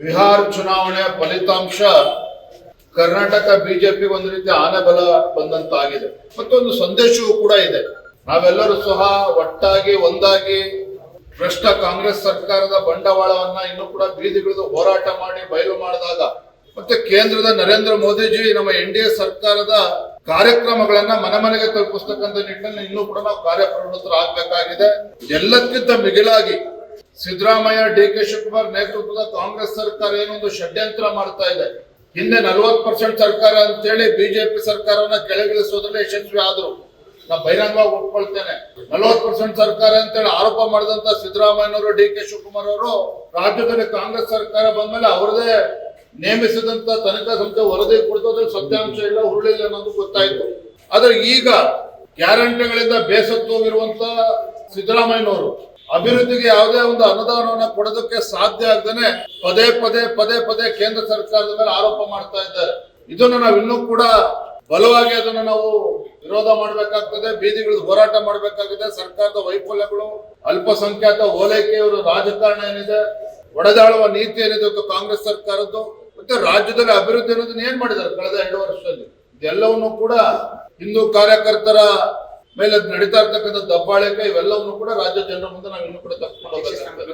ಬಿಹಾರ್ ಚುನಾವಣೆಯ ಫಲಿತಾಂಶ ಕರ್ನಾಟಕ ಬಿಜೆಪಿ ಒಂದು ರೀತಿ ಆನೆ ಬಲ ಬಂದಂತಾಗಿದೆ. ಮತ್ತೊಂದು ಸಂದೇಶವೂ ಕೂಡ ಇದೆ. ನಾವೆಲ್ಲರೂ ಸಹ ಒಟ್ಟಾಗಿ, ಒಂದಾಗಿ ಭ್ರಷ್ಟ ಕಾಂಗ್ರೆಸ್ ಸರ್ಕಾರದ ಬಂಡವಾಳವನ್ನ ಇನ್ನೂ ಕೂಡ ಬೀದಿಗಿಳಿದು ಹೋರಾಟ ಮಾಡಿ ಬಯಲು ಮಾಡಿದಾಗ ಮತ್ತೆ ಕೇಂದ್ರದ ನರೇಂದ್ರ ಮೋದಿಜಿ, ನಮ್ಮ ಎನ್ ಡಿ ಎ ಸರ್ಕಾರದ ಕಾರ್ಯಕ್ರಮಗಳನ್ನ ಮನೆ ಮನೆಗೆ ತಲುಪಿಸ್ತಕ್ಕಂಥ ನಿಟ್ಟಿನಲ್ಲಿ ಇನ್ನೂ ಕೂಡ ನಾವು ಕಾರ್ಯಪ್ರವೃತ್ತರಾಗಬೇಕಾಗಿದೆ. ಎಲ್ಲಕ್ಕಿಂತ ಮಿಗಿಲಾಗಿ ಸಿದ್ದರಾಮಯ್ಯ ಡಿ ಕೆ ಶಿವಕುಮಾರ್ ನೇತೃತ್ವದ ಕಾಂಗ್ರೆಸ್ ಸರ್ಕಾರ ಏನೊಂದು ಷಡ್ಯಂತ್ರ ಮಾಡ್ತಾ ಇದೆ. ಹಿಂದೆ ನಲವತ್ತು ಪರ್ಸೆಂಟ್ ಸರ್ಕಾರ ಅಂತೇಳಿ ಬಿಜೆಪಿ ಸರ್ಕಾರವನ್ನ ಕೆಳಗಿಳಿಸೋದ್ರಲ್ಲಿ ಯಶಸ್ವಿ ಆದ್ರು. ನಾ ಬಹಿರಂಗವಾಗಿ ಒಪ್ಕೊಳ್ತೇನೆ. ನಲ್ವತ್ತು ಪರ್ಸೆಂಟ್ ಸರ್ಕಾರ ಅಂತೇಳಿ ಆರೋಪ ಮಾಡಿದಂತ ಸಿದ್ದರಾಮಯ್ಯನವರು ಡಿ ಕೆ ಶಿವಕುಮಾರ್ ಅವರು ರಾಜ್ಯದಲ್ಲಿ ಕಾಂಗ್ರೆಸ್ ಸರ್ಕಾರ ಬಂದ್ಮೇಲೆ ಅವರದೇ ನೇಮಿಸಿದಂತ ತನಿಖಾ ಸಂಸ್ಥೆ ವರದಿ ಕೊಡ್ತೋದ್ರೆ ಸತ್ಯಾಂಶ ಇಲ್ಲ, ಹುರುಳಿಲ್ಲ ಅನ್ನೋದು ಗೊತ್ತಾಯ್ತು. ಆದ್ರೆ ಈಗ ಗ್ಯಾರಂಟಿಗಳಿಂದ ಬೇಸತ್ತು ಹೋಗಿರುವಂತ ಸಿದ್ದರಾಮಯ್ಯನವರು ಅಭಿವೃದ್ಧಿಗೆ ಯಾವುದೇ ಒಂದು ಅನುದಾನವನ್ನ ಕೊಡೋದಕ್ಕೆ ಸಾಧ್ಯ ಆಗದೇನೆ ಪದೇ ಪದೇ ಪದೇ ಪದೇ ಕೇಂದ್ರ ಸರ್ಕಾರದ ಮೇಲೆ ಆರೋಪ ಮಾಡ್ತಾ ಇದ್ದಾರೆ. ಇದನ್ನು ನಾವು ಇನ್ನೂ ಕೂಡ ಬಲವಾಗಿ ಅದನ್ನು ನಾವು ವಿರೋಧ ಮಾಡಬೇಕಾಗ್ತದೆ, ಬೀದಿಗಿಳಿದು ಹೋರಾಟ ಮಾಡಬೇಕಾಗಿದೆ. ಸರ್ಕಾರದ ವೈಫಲ್ಯಗಳು, ಅಲ್ಪಸಂಖ್ಯಾತ ಓಲೈಕೆಯವರು ರಾಜಕಾರಣ ಏನಿದೆ, ಒಡೆದಾಳುವ ನೀತಿ ಏನಿದೆ ಇವತ್ತು ಕಾಂಗ್ರೆಸ್ ಸರ್ಕಾರದ್ದು, ಮತ್ತೆ ರಾಜ್ಯದಲ್ಲಿ ಅಭಿವೃದ್ಧಿ ಅನ್ನೋದನ್ನ ಏನ್ ಮಾಡಿದ್ದಾರೆ? ಕಳೆದ ಎರಡು ವರ್ಷದಲ್ಲಿ ಇದೆಲ್ಲವನ್ನು ಕೂಡ ಹಿಂದೂ ಕಾರ್ಯಕರ್ತರ ಮೇಲೆ ನಡೀತಾ ಇರ್ತಕ್ಕಂಥ ದಬ್ಬಾಳಿಕೆ ಇವೆಲ್ಲವನ್ನು ಕೂಡ ರಾಜ್ಯ ಜನರ ಮುಂದೆ ನಾವು ಇನ್ನೂ ಕೂಡ ತಪ್ಪಿಕೊಂಡು